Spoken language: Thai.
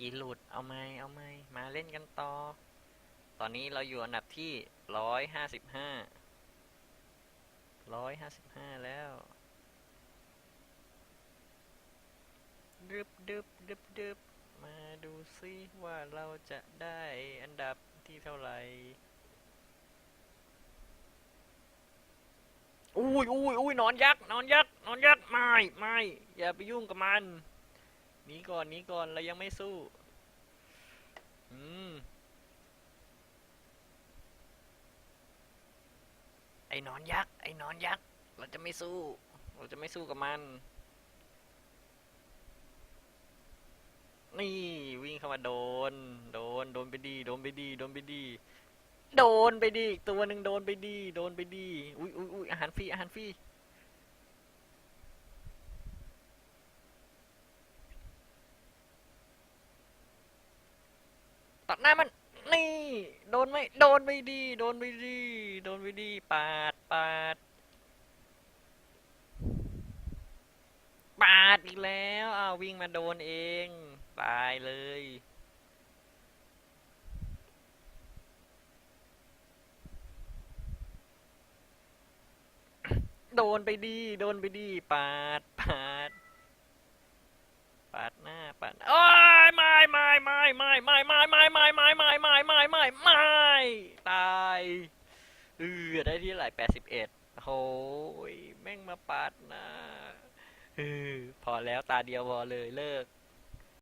กี้หลุด เอาไหมเอาไหมมาเล่นกันต่อ ตอนนี้เราอยู่อันดับที่ร้อยห้าสิบห้าร้อยห้าสิบห้าแล้วดึบดึบดึบดึบมาดูซิว่าเราจะได้อันดับที่เท่าไหร่อุ้ยอุ้ยอุ้ยนอนยักษ์นอนยักษ์นอนยักษ์ไม่ไม่อย่าไปยุ่งกับมัน หนีก่อนหนีก่อนเรายังไม่สู้ อืม ไอ้นอนยักษ์ไอ้นอนยักษ์เราจะไม่สู้ เราจะไม่สู้กับมัน นี่วิ่งเข้ามาโดน โดน โดนไปดี โดนไปดี โดนไปดี โดนไปดีอีกตัวหนึ่งโดนไปดี โดนไปดี อุ้ยอุ้ยอุ้ยอาหารฟรีอาหารฟรี ตัดหน้ามัน นี่ โดนไม่โดนไม่ดี โดนไม่ดี โดนไม่ดี ปาดปาดปาดอีกแล้วเอาววิ่งมาโดนเอง ตายเลย โดนไปดี โดนไปดี ปาดปาดปาดหน้าปาดโอ้ยไม่ไม่ไม่ไม่ไม่ไม่ไม่ ตายเออได้ที่ไหลแปดสิบเอ็ดโอ้ยแม่งมาปาดนะเออพอแล้วตาเดียวพอเลยเลิก